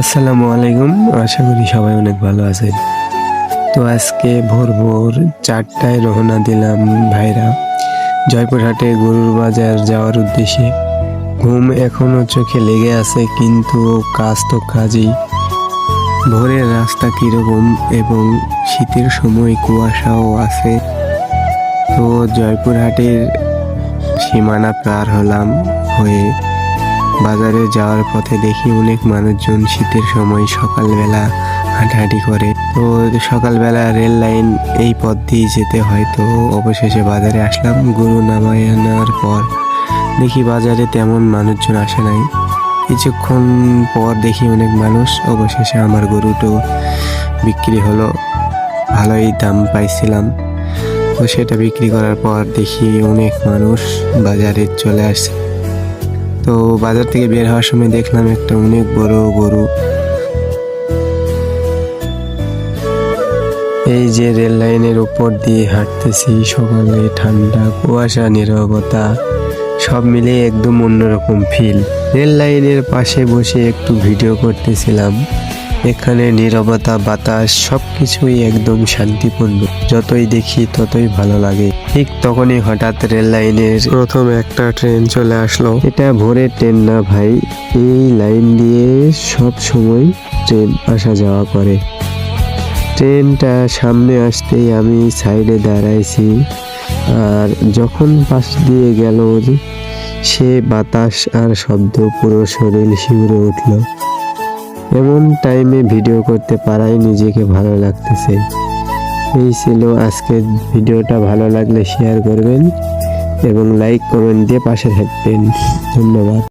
আসসালামু আলাইকুম। আশা করি সবাই অনেক ভালো আছেন। তো আজকে ভোর ভোর চারটায় রওনা দিলাম ভাইরা। জয়পুরহাটে গরুর বাজার যাওয়ার উদ্দেশ্যে। ঘুম এখনও চোখে লেগে আছে, কিন্তু কাজ তো কাজই। ভোরের রাস্তা কীরকম এবং শীতের সময় কুয়াশাও আছে। তো জয়পুরহাটের সীমানা পার হলাম হয়ে বাজারে যাওয়ার পথে দেখি অনেক মানুষজন শীতের সময় সকালবেলা হাঁটাহাঁটি করে। তো সকালবেলা রেল লাইন এই পথ দিয়ে যেতে হয়। তো অবশেষে বাজারে আসলাম, গরু নামায় আনার পর দেখি বাজারে তেমন মানুষজন আসে নাই। কিছুক্ষণ পর দেখি অনেক মানুষ, অবশেষে আমার গরুটো বিক্রি হলো, ভালোই দাম পাইছিলাম। তো সেটা বিক্রি করার পর দেখি অনেক মানুষ বাজারে চলে আসছে। তো বাজার থেকে বের হওয়ার সময় দেখলাম একটা অনেক বড় গরু। এই যে রেল লাইনের উপর দিয়ে হাঁটতেছি, সকালে ঠান্ডা, কুয়াশা, নিরবতা, সব মিলে একদম অন্যরকম ফিল রেল লাইনের পাশে বসে একটু ভিডিও করতেছিলাম। এখানে নীরবতা, বাতাস, সবকিছুই একদম শান্তিপূর্ণ। যতই দেখি ততই ভালো লাগে। ঠিক তখনই হঠাৎ রেল লাইনের প্রথম একটা ট্রেন চলে আসলো। এটা ভোরের ট্রেন না ভাই। এই লাইন দিয়ে সব সময় ট্রেন আসা যাওয়া করে। ট্রেনটা সামনে আসতেই আমি সাইডে দাঁড়াইছি। আর যখন পাশ দিয়ে গেল, সে বাতাস আর শব্দ পুরো শরীর শিউরে উঠল। এমন টাইমে ভিডিও করতে পারাই নিজেকে ভালো লাগতেছে। এই ছিল আজকের ভিডিওটা ভালো লাগলে শেয়ার করবেন এবং লাইক কমেন্ট দিয়ে পাশে থাকবেন। ধন্যবাদ।